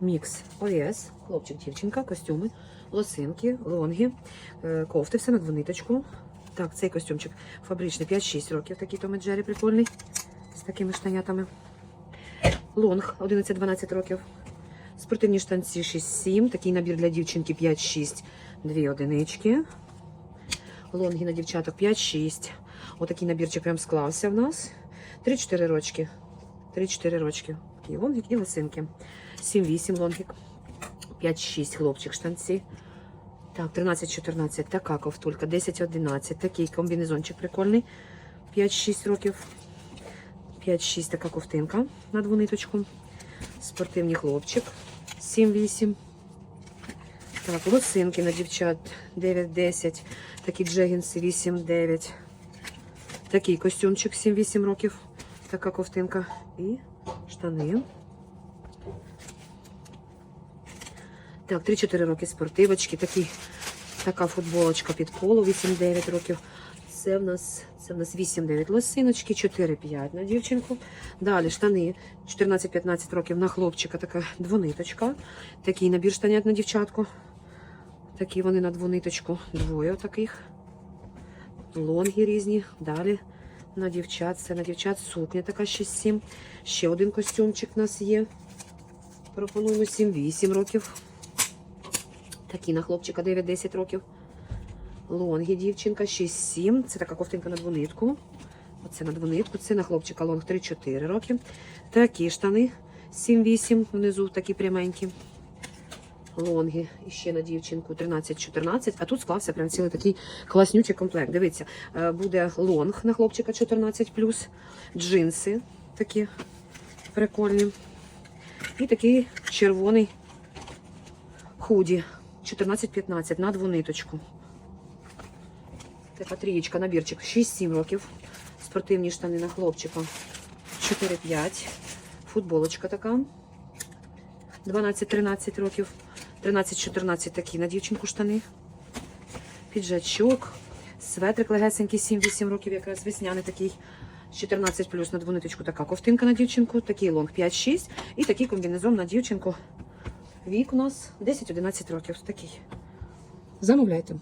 Мікс ОС, хлопчик, дівчинка, костюми, лосинки, лонги, е, кофти, все на двониточку. Так, цей костюмчик фабричний 5-6 років, такий Том Джері прикольний, з такими штанятами. Лонг 11-12 років. Спортивні штанці 6-7, такий набір для дівчинки 5-6, дві одинички. Лонги на дівчаток 5-6. Отакий набірчик прям склався в нас. 3-4 рочки. 3-4 рочки. Такий лонгік і лисинки. 7-8 лонгік. 5-6 хлопчик штанці. Так, 13-14 така ковтулька. 10-11. Такий комбінезончик прикольний. 5-6 років. 5-6 така ковтинка на двониточку. Спортивний хлопчик. 7-8. Так, лосинки на дівчат 9-10. Такі джегінси 8-9. Такий костюмчик 7-8 років. Така ковтинка. І штани. Так, 3-4 роки спортивочки. Такі, така футболочка під поло 8-9 років. Це в нас, це в нас 8-9 лосиночки, 4-5 на дівчинку. Далі штани 14-15 років на хлопчика, така двониточка. Такий набір штанят на дівчатку. Такі вони на двониточку. Двоє таких. Лонги різні. Далі на дівчат. Це на дівчат сукня така 6-7. Ще один костюмчик у нас є. Пропонуємо 7-8 років. Такі на хлопчика 9-10 років. Лонги дівчинка 6-7. Це така ковтинка на двонитку. Оце на двонитку. Це на хлопчика лонг 3-4 роки. Такі штани 7-8. Внизу такі пряменькі. Лонги і ще на дівчинку 13-14. А тут склався прям цілий такий класнючий комплект. Дивіться, е, буде лонг на хлопчика 14 джинси такі прикольні. І такий червоний худі 14-15 на двониточку. Така трієчка, набірчик 6-7 років. Спортивні штани на хлопчика 4-5. Футболочка така. 12-13 років. 13-14 такі на дівчинку штани. Піджачок. Светрик легесенький 7-8 років, якраз весняний такий. 14 плюс на двониточку така ковтинка на дівчинку, такий лонг 5-6 і такий комбінезон на дівчинку. Вік у нас 10-11 років. Такий. Замовляйте.